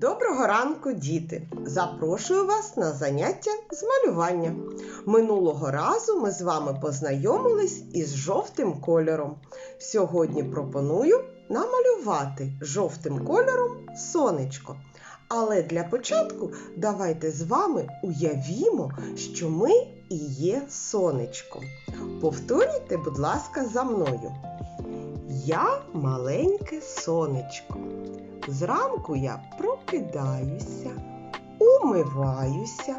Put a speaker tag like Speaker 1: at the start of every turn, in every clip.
Speaker 1: Доброго ранку, діти! Запрошую вас на заняття з малювання. Минулого разу ми з вами познайомились із жовтим кольором. Сьогодні пропоную намалювати жовтим кольором сонечко. Але для початку давайте з вами уявімо, що ми і є сонечко. Повторюйте, будь ласка, за мною. Я маленьке сонечко. Зранку я прокидаюся, умиваюся,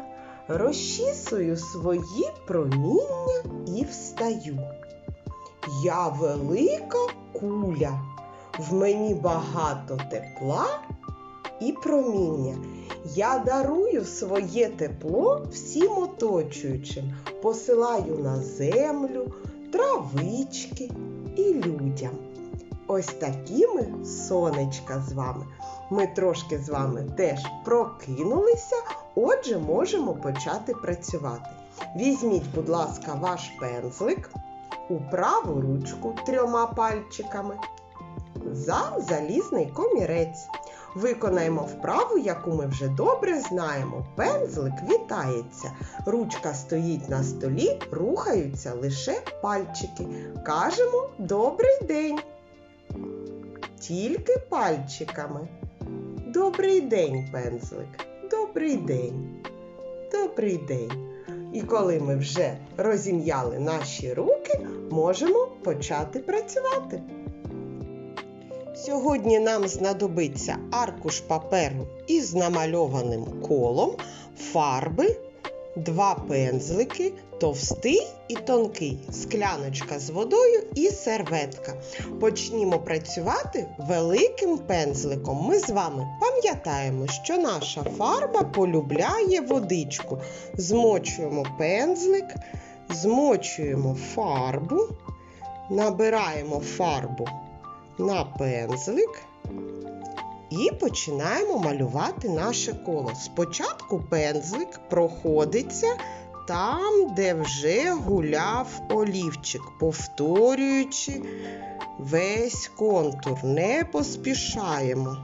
Speaker 1: розчісую свої проміння і встаю. Я велика куля, в мені багато тепла і проміння. Я дарую своє тепло всім оточуючим, посилаю на землю, травички і людям. Ось такі ми сонечка з вами. Ми трошки з вами теж прокинулися, отже, можемо почати працювати. Візьміть, будь ласка, ваш пензлик у праву ручку трьома пальчиками за залізний комірець. Виконаємо вправу, яку ми вже добре знаємо. Пензлик вітається. Ручка стоїть на столі, рухаються лише пальчики. Кажемо добрий день тільки пальчиками. Добрий день, пензлик. Добрий день. Добрий день. І коли ми вже розім'яли наші руки, можемо почати працювати. Сьогодні нам знадобиться аркуш паперу із намальованим колом, фарби, два пензлики, товстий і тонкий, скляночка з водою і серветка. Почнімо працювати великим пензликом. Ми з вами пам'ятаємо, що наша фарба полюбляє водичку. Змочуємо пензлик, змочуємо фарбу, набираємо фарбу на пензлик. І починаємо малювати наше коло. Спочатку пензлик проходиться там, де вже гуляв олівчик, повторюючи весь контур, не поспішаємо.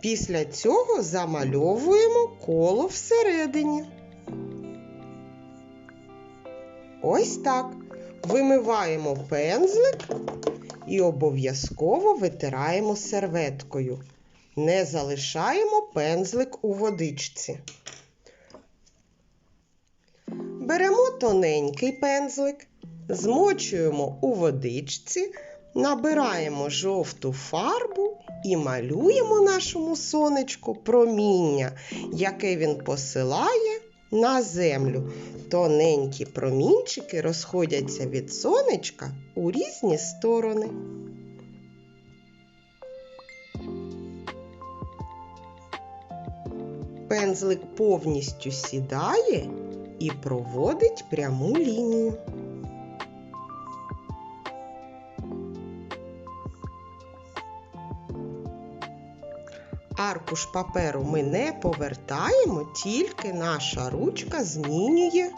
Speaker 1: Після цього замальовуємо коло всередині. Ось так. Вимиваємо пензлик і обов'язково витираємо серветкою. Не залишаємо пензлик у водичці. Беремо тоненький пензлик, змочуємо у водичці, набираємо жовту фарбу і малюємо нашому сонечку проміння, яке він посилає на землю. Тоненькі промінчики розходяться від сонечка у різні сторони. Пензлик повністю сідає і проводить пряму лінію. Аркуш паперу ми не повертаємо, тільки наша ручка змінює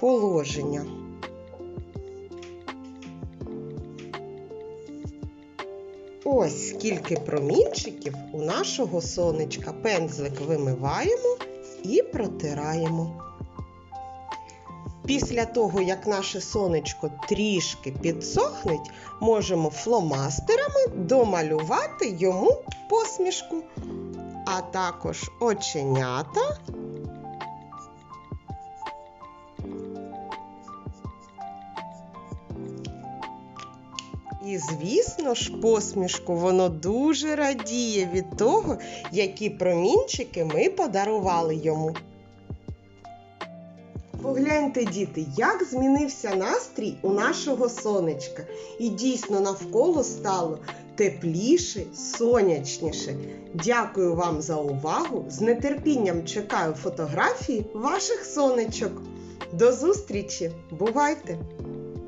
Speaker 1: положення. Ось скільки промінчиків у нашого сонечка. Пензлик вимиваємо і протираємо. Після того, як наше сонечко трішки підсохнеть, можемо фломастерами домалювати йому посмішку, а також оченята. І, звісно ж, посмішку воно дуже радіє від того, які промінчики ми подарували йому. Погляньте, діти, як змінився настрій у нашого сонечка. І дійсно навколо стало тепліше, сонячніше. Дякую вам за увагу! З нетерпінням чекаю фотографії ваших сонечок. До зустрічі! Бувайте!